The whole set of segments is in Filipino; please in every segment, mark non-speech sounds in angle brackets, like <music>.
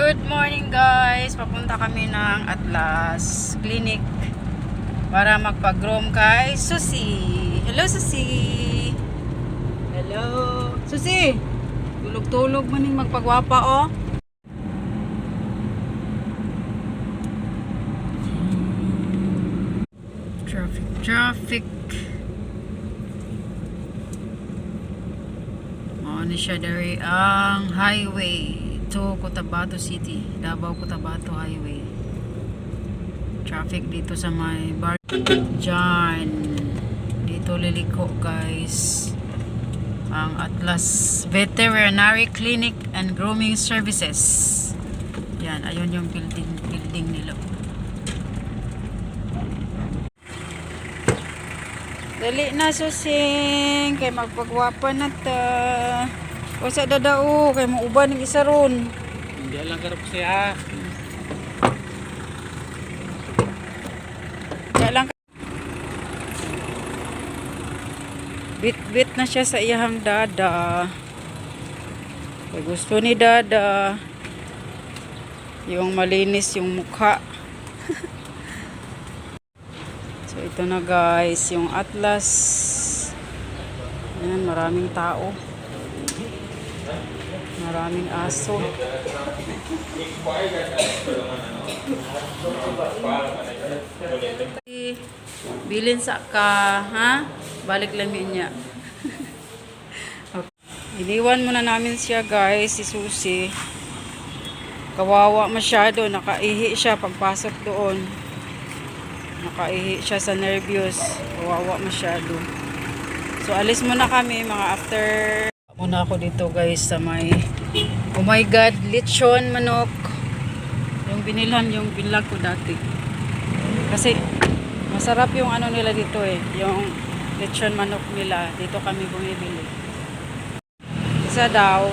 Good morning guys! Papunta kami ng Atlas Clinic para magpag-groom kay Susi. Hello Susi! Hello! Susi! Tulog-tulog man yung magpagwapa oh. Traffic, traffic. Mao ni siya dari ang highway to Cotabato City, Davao Cotabato Highway. Traffic dito sa may bar Diyan. Dito liliko guys. Ang Atlas Veterinary Clinic and Grooming Services. Yan, ayun yung building building nila. Dali na susing kay magpagwapa na ta. O sa dadao kay mauban ng isa ron. Hindi lang karap siya. Kaya lang Bit-bit na siya sa iyang dada. Kay gusto ni dada yung malinis yung mukha. <laughs> so ito na guys, yung Atlas. Yan, maraming tao. Maraming aso. Bilin sa ka, ha? Balik lang niya. <laughs> okay. Iniwan muna namin siya guys, si Susi. Kawawa masyado, nakaihi siya pagpasok doon. Nakaihi siya sa nervyos. Kawawa masyado. So alis muna kami mga after muna ako dito guys sa may oh my god, lechon manok. Yung binilhan yung binlag ko dati. Kasi masarap yung ano nila dito eh, yung lechon manok nila. Dito kami bumibili. Isa daw.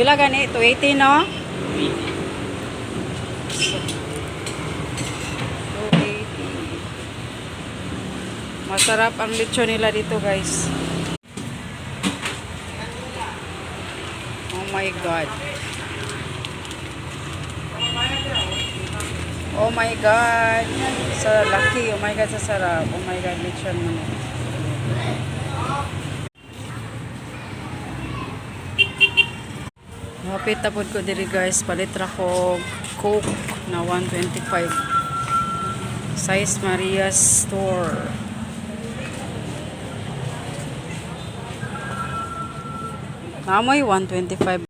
Pila gani? 280 no? 280. Masarap ang lechon nila dito guys. My god. Oh my God. Sa laki. Oh my God, sa sarap. Oh my God, lechon mo na. Mapit tapod ko diri guys. Palitra ko Coke na 125. Size Maria's Store. Namoy 125.